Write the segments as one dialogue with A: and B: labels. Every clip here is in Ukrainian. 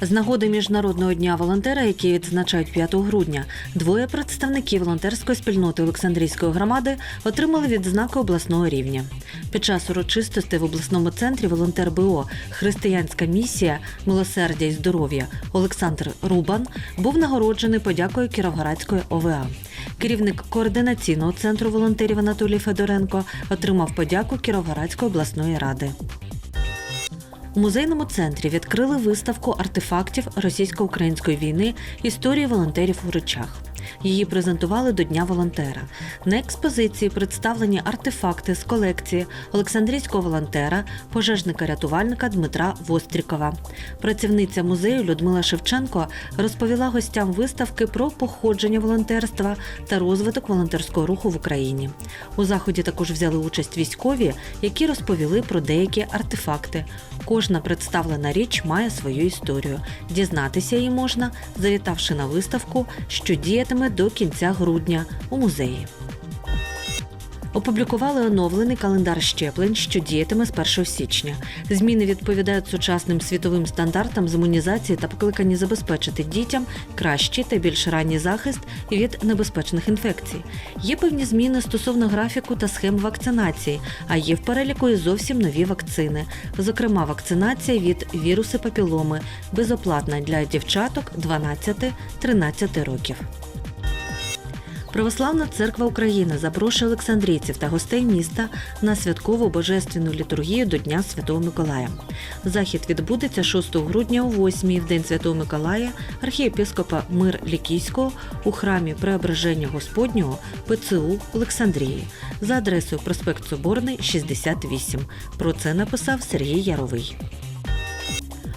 A: З нагоди міжнародного дня волонтера, який відзначають 5 грудня, двоє представників волонтерської спільноти Олександрійської громади отримали відзнаки обласного рівня. Під час урочистостей в обласному центрі волонтер БО Християнська місія милосердя і здоров'я Олександр Рубан був нагороджений подякою Кіровоградської ОВА. Керівник координаційного центру волонтерів Анатолій Федоренко отримав подяку Кіровоградської обласної ради. У музейному центрі відкрили виставку артефактів російсько-української війни історії волонтерів у речах. Її презентували до Дня волонтера. На експозиції представлені артефакти з колекції Олександрійського волонтера, пожежника-рятувальника Дмитра Вострікова. Працівниця музею Людмила Шевченко розповіла гостям виставки про походження волонтерства та розвиток волонтерського руху в Україні. У заході також взяли участь військові, які розповіли про деякі артефакти. Кожна представлена річ має свою історію. Дізнатися її можна, завітавши на виставку, що діятиме до кінця грудня у музеї. Опублікували оновлений календар щеплень, що діятиме з 1 січня. Зміни відповідають сучасним світовим стандартам з імунізації та покликані забезпечити дітям кращий та більш ранній захист від небезпечних інфекцій. Є певні зміни стосовно графіку та схем вакцинації, а є в переліку і зовсім нові вакцини. Зокрема, вакцинація від віруси папіломи безоплатна для дівчаток 12-13 років. Православна церква України запрошує олександрійців та гостей міста на святкову божественну літургію до Дня Святого Миколая. Захід відбудеться 6 грудня о 8 в День Святого Миколая архієпископа Мир Лікійського у храмі Преображення Господнього ПЦУ Олександрії за адресою проспект Соборний, 68. Про це написав Сергій Яровий.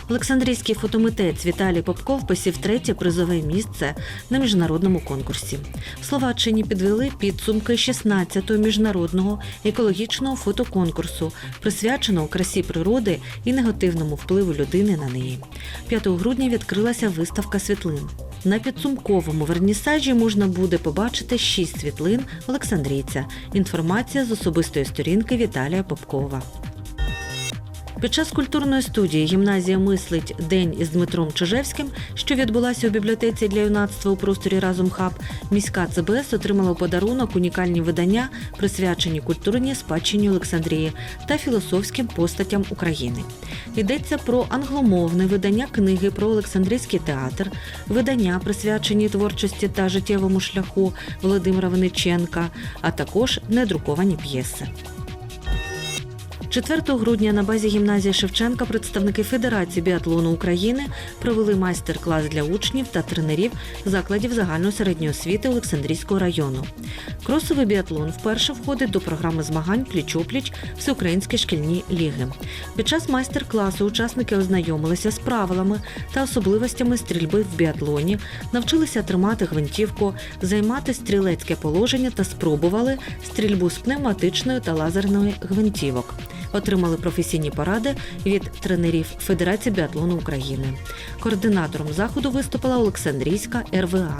A: Олександрійський фотомитець Віталій Попков посів третє призове місце на міжнародному конкурсі. В Словаччині підвели підсумки 16-го міжнародного екологічного фотоконкурсу, присвяченого красі природи і негативному впливу людини на неї. 5 грудня відкрилася виставка світлин. На підсумковому вернісажі можна буде побачити шість світлин Олександрійця. Інформація з особистої сторінки Віталія Попкова. Під час культурної студії гімназія мислить День із Дмитром Чижевським, що відбулася у бібліотеці для юнацтва у просторі Разум Хаб. Міська ЦБС отримала подарунок унікальні видання, присвячені культурній спадщині Олександрії та філософським постатям України. Йдеться про англомовне видання книги про Олександрійський театр, видання, присвячені творчості та життєвому шляху Володимира Винниченка, а також недруковані п'єси. 4 грудня на базі гімназії Шевченка представники Федерації біатлону України провели майстер-клас для учнів та тренерів закладів загальної середньої освіти Олександрійського району. Кросовий біатлон вперше входить до програми змагань пліч-опліч Всеукраїнські шкільні ліги. Під час майстер-класу учасники ознайомилися з правилами та особливостями стрільби в біатлоні, навчилися тримати гвинтівку, займати стрілецьке положення та спробували стрільбу з пневматичної та лазерної гвинтівок. Отримали професійні поради від тренерів Федерації біатлону України. Координатором заходу виступила Олександрійська РВА.